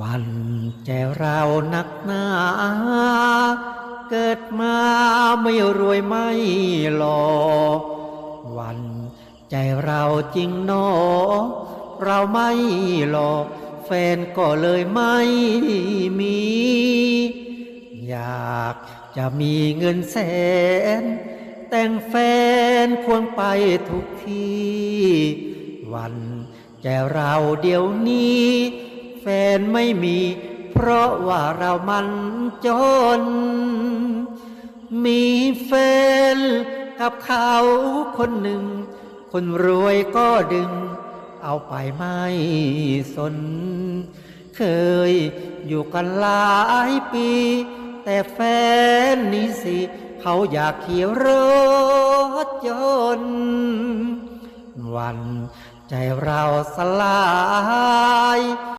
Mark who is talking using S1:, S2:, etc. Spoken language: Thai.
S1: วันใจเรานักหนา เกิดมาไม่รวยไม่หล่อวันใจเราจริงหนอ เราไม่หลอกแฟนก็เลยไม่มี อยากจะมีเงินแสน แต่งแฟนควงไปทุกที่วันใจเราเดี๋ยวนี้ นไม่มี เพราะว่าเรามันจน มีแฟนกับเขาคนหนึ่ง คนรวยก็ดึง เอาไปไม่สน เคยอยู่กันหลายปี แต่แฟนนี้สิ เขาอยากขี่รถยนต์วันใจเราสลาย